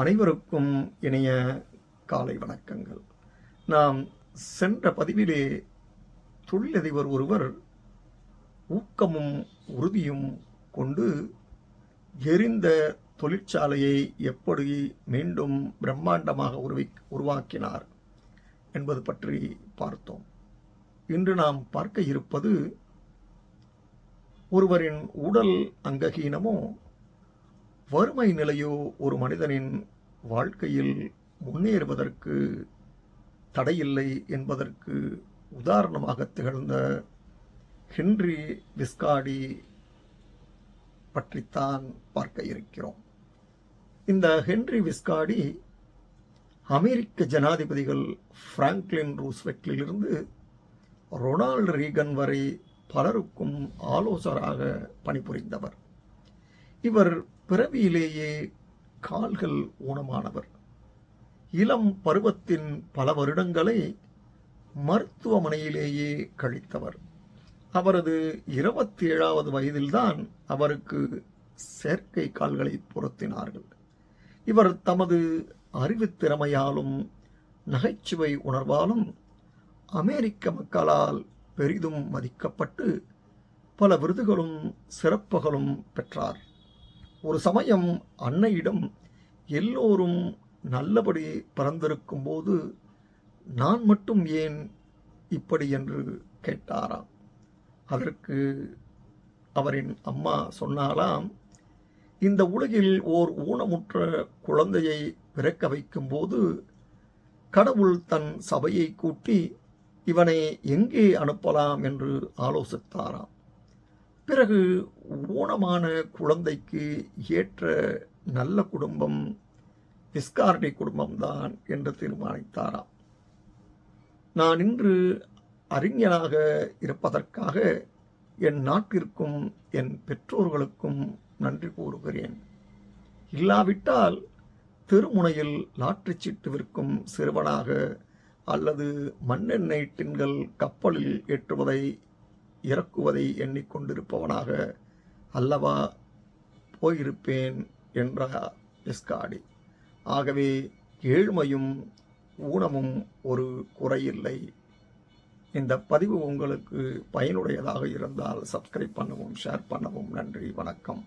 அனைவருக்கும் இணைய காலை வணக்கங்கள். நாம் சென்ற பதிவிலே தொழிலதிபர் ஒருவர் ஊக்கமும் உறுதியும் கொண்டு எரிந்த தொழிற்சாலையை எப்படி மீண்டும் பிரம்மாண்டமாக உருவி உருவாக்கினார் என்பது பற்றி பார்த்தோம். இன்று நாம் பார்க்க இருப்பது ஒருவரின் உடல் அங்ககீனமோ வறுமை நிலையோ ஒரு மனிதனின் வாழ்க்கையில் முன்னேறுவதற்கு தடையில்லை என்பதற்கு உதாரணமாக திகழ்ந்த ஹென்றி விஸ்காடி பற்றித்தான் பார்க்க இருக்கிறோம். இந்த ஹென்றி விஸ்காடி அமெரிக்க ஜனாதிபதிகள் பிராங்க்லின் ரூஸ்வெட்டிலிருந்து ரொனால்டு ரீகன் வரை பலருக்கும் ஆலோசகராக பணிபுரிந்தவர். இவர் பிறவியிலேயே கால்கள் ஊனமானவர். இளம் பருவத்தின் பல வருடங்களை மருத்துவமனையிலேயே கழித்தவர். அவரது இருபத்தி ஏழாவது வயதில்தான் அவருக்கு செயற்கை கால்களை பொருத்தினார்கள். இவர் தமது அறிவுத்திறமையாலும் நகைச்சுவை உணர்வாலும் அமெரிக்க மக்களால் பெரிதும் மதிக்கப்பட்டு பல விருதுகளும் சிறப்புகளும் பெற்றார். ஒரு சமயம் அன்னையிடம் எல்லோரும் நல்லபடி பிறந்திருக்கும் போது நான் மட்டும் ஏன் இப்படி என்று கேட்டாராம். அதற்கு அவரின் அம்மா சொன்னாலாம் இந்த உலகில் ஓர் ஊனமுற்ற குழந்தையை பிறக்க வைக்கும்போது கடவுள் தன் சபையை கூட்டி இவனை எங்கே அனுப்பலாம் என்று ஆலோசித்தாராம். பிறகு ஊனமான குழந்தைக்கு ஏற்ற நல்ல குடும்பம் விஸ்கார்டி குடும்பம்தான் என்று தீர்மானித்தாராம். நான் இன்று அறிஞனாக இருப்பதற்காக என் நாட்டிற்கும் என் பெற்றோர்களுக்கும் நன்றி கூறுகிறேன். இல்லாவிட்டால் தெருமுனையில் லாற்றி சீட்டு விற்கும் சிறுவனாக அல்லது மண்ணெண்ணெய் டின்கள் கப்பலில் ஏற்றுவதை இறக்குவதை எண்ணிக்கொண்டிருப்பவனாக அல்லவா போயிருப்பேன் என்றார் எஸ்காடி. ஆகவே ஏழ்மையும் ஊனமும் ஒரு குறையில்லை. இந்த பதிவு உங்களுக்கு பயனுடையதாக இருந்தால் சப்ஸ்கிரைப் பண்ணவும் ஷேர் பண்ணவும் நன்றி வணக்கம்.